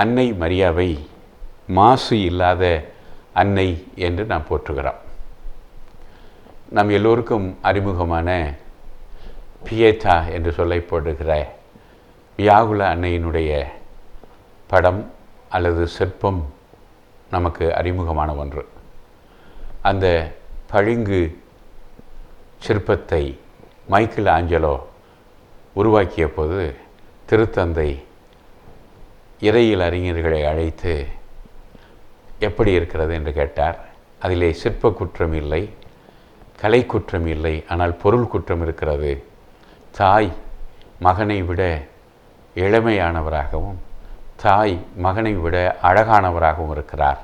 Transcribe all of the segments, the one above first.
அன்னை மரியாவை மாசு இல்லாத அன்னை என்று நாம் போற்றுகிறோம். நம் எல்லோருக்கும் அறிமுகமான பியேட்டா என்று சொல்லப்படுகிற வியாகுல அன்னையினுடைய படம் அல்லது சிற்பம் நமக்கு அறிமுகமான ஒன்று. அந்த பளிங்கு சிற்பத்தை மைக்கேல் ஆஞ்சலோ உருவாக்கிய போது திருத்தந்தை இறையில் அறிஞர்களை அழைத்து எப்படி இருக்கிறது என்று கேட்டார். அதிலே சிற்ப குற்றம் இல்லை கலை குற்றம் இல்லை ஆனால் பொருள் குற்றம் இருக்கிறது. தாய் மகனை விட இளமையானவராகவும் தாய் மகனை விட அழகானவராகவும் இருக்கிறார்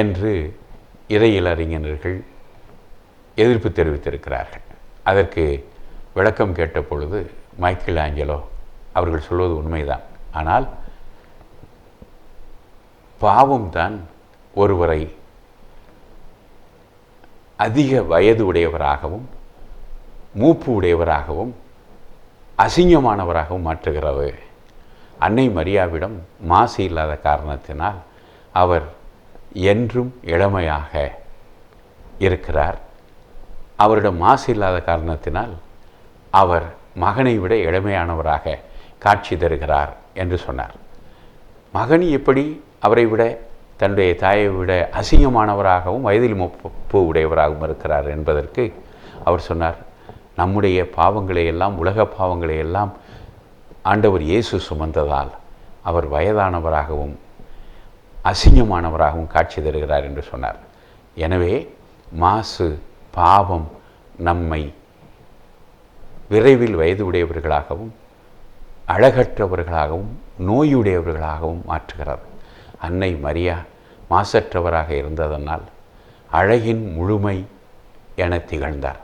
என்று இறையில் அறிஞர்கள் எதிர்ப்பு தெரிவித்திருக்கிறார்கள். அதற்கு விளக்கம் கேட்ட பொழுது மைக்கேல் ஆஞ்சலோ அவர்கள் சொல்வது உண்மைதான். ஆனால் பாவம்தான் ஒருவரை அதிக வயது உடையவராகவும் மூப்பு உடையவராகவும் அசிங்கமானவராகவும் மாற்றுகிறது. அன்னை மரியாவிடம் மாசு இல்லாத காரணத்தினால் அவர் என்றும் இளமையாக இருக்கிறார். அவரிடம் மாசு இல்லாத காரணத்தினால் அவர் மகனை விட இளமையானவராக காட்சி தருகிறார் என்று சொன்னார். மகன் எப்படி அவரை விட தன்னுடைய தாயை விட அசிங்கமானவராகவும் வயதில் முப்பு உடையவராகவும் இருக்கிறார் என்பதற்கு அவர் சொன்னார் நம்முடைய பாவங்களை எல்லாம் உலக பாவங்களை எல்லாம் ஆண்டவர் இயேசு சுமந்ததால் அவர் வயதானவராகவும் அசிங்கமானவராகவும் காட்சி தருகிறார் என்று சொன்னார். எனவே மாசு பாவம் நம்மை விரைவில் வயது உடையவர்களாகவும் அழகற்றவர்களாகவும் நோயுடையவர்களாகவும் மாற்றுகிறார். அன்னை மரியா மாசற்றவராக இருந்ததனால் அழகின் முழுமை என திகழ்ந்தார்.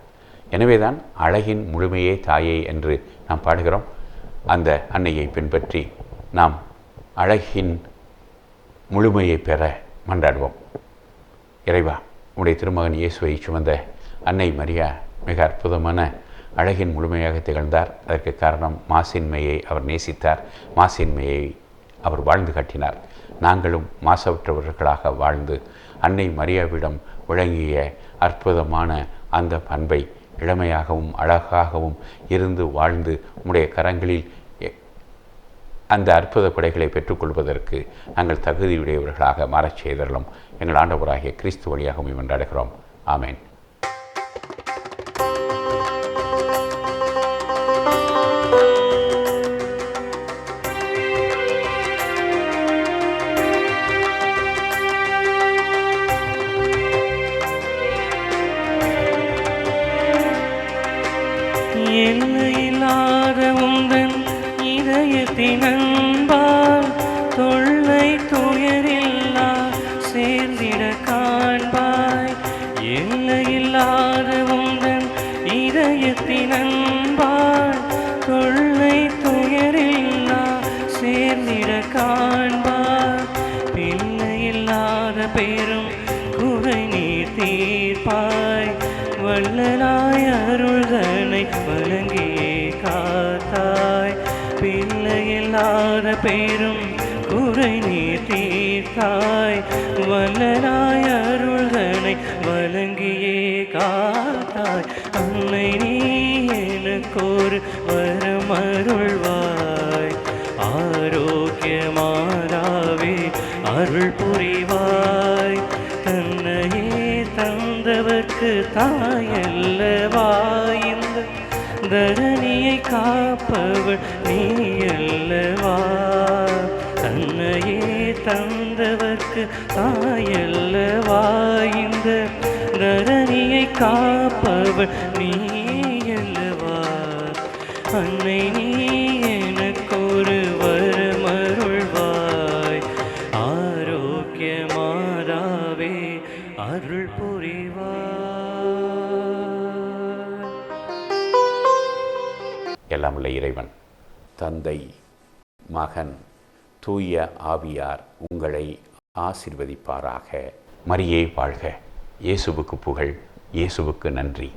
எனவேதான் அழகின் முழுமையே தாயே என்று நாம் பாடுகிறோம். அந்த அன்னையை பின்பற்றி நாம் அழகின் முழுமையை பெற மன்றாடுவோம். இறைவா உடைய திருமகன் இயேசுவை சுமந்த அன்னை மரியா மிக அற்புதமான அழகின் முழுமையாக திகழ்ந்தார். அதற்கு காரணம் மாசின்மையை அவர் நேசித்தார். மாசின்மையை அவர் வாழ்ந்து காட்டினார். நாங்களும் மாசவற்றவர்களாக வாழ்ந்து அன்னை மரியாவிடம் விளங்கிய அற்புதமான அந்த பண்பை இளமையாகவும் அழகாகவும் இருந்து வாழ்ந்து உம்முடைய கரங்களில் அந்த அற்புத கொடைகளை பெற்றுக்கொள்வதற்கு நாங்கள் தகுதியுடையவர்களாக மாறச் செய்தரலும் எங்கள் ஆண்டவராகிய கிறிஸ்து வழியாகவும் என்றாடுகிறோம் ஆமேன். எல்லையில்லாத உந்தன் இதயத்தின் அன்பால் தொல்லை துயரில்லா சேர்ந்திட காண்பாய். எல்லையில்லாத உந்தன் இதயத்தின் அன்பால் தொல்லை துயரில்லா சேர்ந்திட காண்பாய். பிள்ளையில்லாத பேரும் வள்ளலாய் அருள்தனை வணங்கியே காத்தாய். பிள்ளையில்லாத பேரும் குறை நீர் தீர்த்தாய். வல்லனாய் அருள்தனை வணங்கியே காத்தாய். அன்னை நீ எனக்கோர் வரம் அருள்வாய். தந்தவர்க்கு தாயல்லவா இந்த தரணியை காப்பவள் நீ அல்லவா தன்னையே தந்தவர்க்கு தாயல்லவா? இந்த தரணியை காப்பவள் நீ அல்லவா அன்னை நீ எல்லாம் உள்ள இறைவன். தந்தை மகன் தூய ஆவியார் உங்களை ஆசிர்வதிப்பாராக. மரியே வாழ்க. இயேசுவுக்கு புகழ் இயேசுவுக்கு நன்றி.